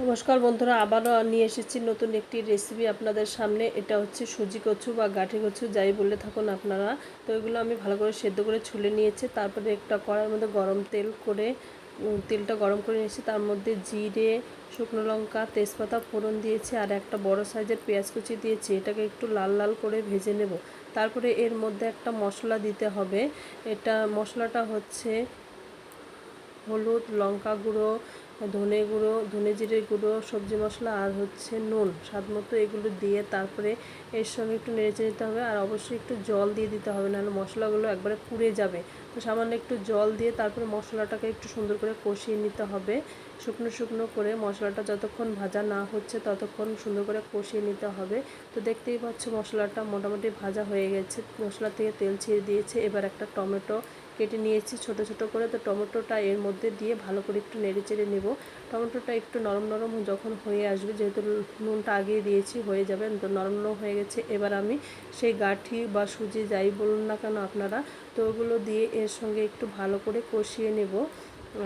নমস্কার বন্ধুরা, আবারও নিয়ে এসেছি নতুন একটি রেসিপি আপনাদের সামনে। এটা হচ্ছে সুজি কচু বা গাঠি কচু, যাই বলে থাকুন আপনারা। তো এগুলো আমি ভালো করে সেদ্ধ করে ছুলে নিয়েছি। তারপরে একটা কড়ার মধ্যে গরম তেল করে তেলটা গরম করে নিয়েছি। তার মধ্যে জিরে, শুকনো লঙ্কা, তেজপাতা, ফোড়ন দিয়েছি আর একটা বড় সাইজের পেঁয়াজ কুচি দিয়েছি। এটাকে একটু লাল লাল করে ভেজে নেব। তারপরে এর মধ্যে একটা মশলা দিতে হবে। এটা মশলাটা হচ্ছে হলুদ, লঙ্কা গুঁড়ো ধনে গুঁড়ো, ধনে জিরে গুঁড়ো, সবজি মশলা আর হচ্ছে নুন। স্বাদ মতো এগুলো দিয়ে তারপরে এর সঙ্গে একটু নেড়েচে নিতে হবে আর অবশ্যই একটু জল দিয়ে দিতে হবে, নাহলে মশলাগুলো একবারে পুড়ে যাবে। তো সামান্য একটু জল দিয়ে তারপরে মশলাটাকে একটু সুন্দর করে কষিয়ে নিতে হবে। শুকনো শুকনো করে মশলাটা যতক্ষণ ভাজা না হচ্ছে ততক্ষণ সুন্দর করে কষিয়ে নিতে হবে। তো দেখতেই পাচ্ছ মশলাটা মোটামুটি ভাজা হয়ে গেছে। মশলা থেকে তেল ছেড়ে দিয়েছে। এবার একটা টমেটো কেটে নিয়েছি ছোট ছোট করে। তো টমেটোটা এর মধ্যে দিয়ে ভালো করে একটু নেড়ে চেড়ে নেব। টমেটোটা একটু নরম নরম যখন হয়ে আসবে, যেহেতু নুনটা আগিয়ে দিয়েছি, হয়ে যাবে। তো নরম নরম হয়ে গেছে। এবার আমি সেই গাঠি বা সুজি যাই বলুন না কেন আপনারা, তো ওগুলো দিয়ে এর সঙ্গে একটু ভালো করে কষিয়ে নেব।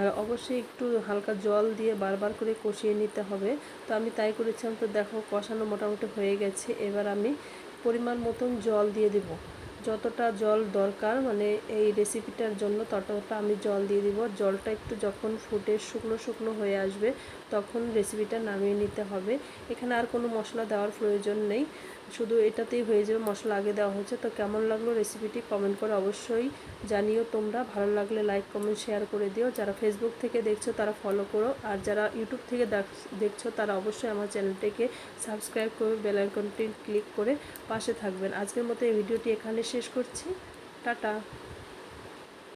আর অবশ্যই একটু হালকা জল দিয়ে বারবার করে কষিয়ে নিতে হবে। তো আমি তাই করেছিলাম। তো দেখো কষানো মোটামুটি হয়ে গেছে। এবার আমি পরিমাণ মতন জল দিয়ে দেবো। যতটা জল দরকার মানে এই রেসিপিটার জন্য ততটা আমি জল দিয়ে দিব। জলটা একটু যখন ফুটে শুকনো শুকনো হয়ে আসবে, তখন রেসিপিটা নামিয়ে নিতে হবে। এখানে আর কোনো মশলা দেওয়ার প্রয়োজন নেই। শুধু এটাতেই হয়ে যাবে, মশলা আগে দেওয়া হয়েছে। তো কেমন লাগল রেসিপিটি কমেন্ট করে অবশ্যই জানিও তোমরা। ভালো লাগলে লাইক কমেন্ট শেয়ার করে দিও। যারা ফেসবুক থেকে দেখছ তারা ফলো করো। আর যারা ইউটিউব থেকে দেখ- দেখছ তারা অবশ্যই আমার চ্যানেলটিকে সাবস্ক্রাইব করে বেল আইকনটি ক্লিক করে পাশে থাকবেন। আজকের মতো এই ভিডিওটি এখানে শেষ করছি। টাটা।